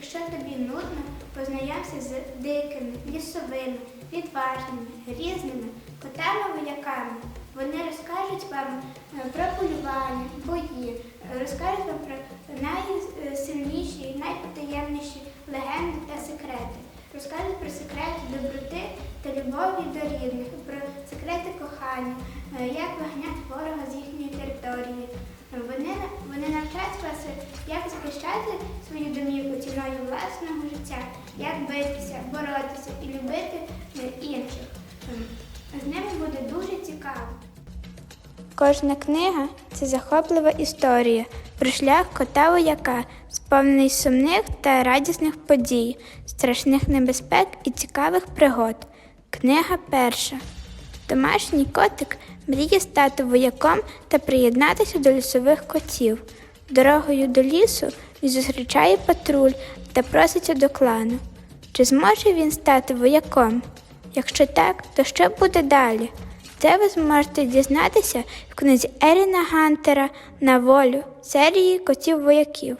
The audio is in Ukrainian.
Якщо тобі нудно, познайомся з дикими, лісовими, відважними, грізними котами-вояками. Вони розкажуть вам е, про полювання, бої, розкажуть вам про найсильніші і найпотаємніші легенди та секрети. Розкажуть про секрети доброти та любові до рідних, про секрети кохання, е, як вигнати свою домівку ціною власного життя, як битися, боротися і любити інших. З ними буде дуже цікаво. Кожна книга це захоплива історія про шлях кота вояка, сповнений сумних та радісних подій, страшних небезпек і цікавих пригод. Книга перша. Домашній котик мріє стати вояком та приєднатися до лісових котів. Дорогою до лісу і зустрічає патруль та проситься до клану. Чи зможе він стати вояком? Якщо так, то що буде далі? Це ви зможете дізнатися в книзі Еріна Гантера на волю серії котів вояків.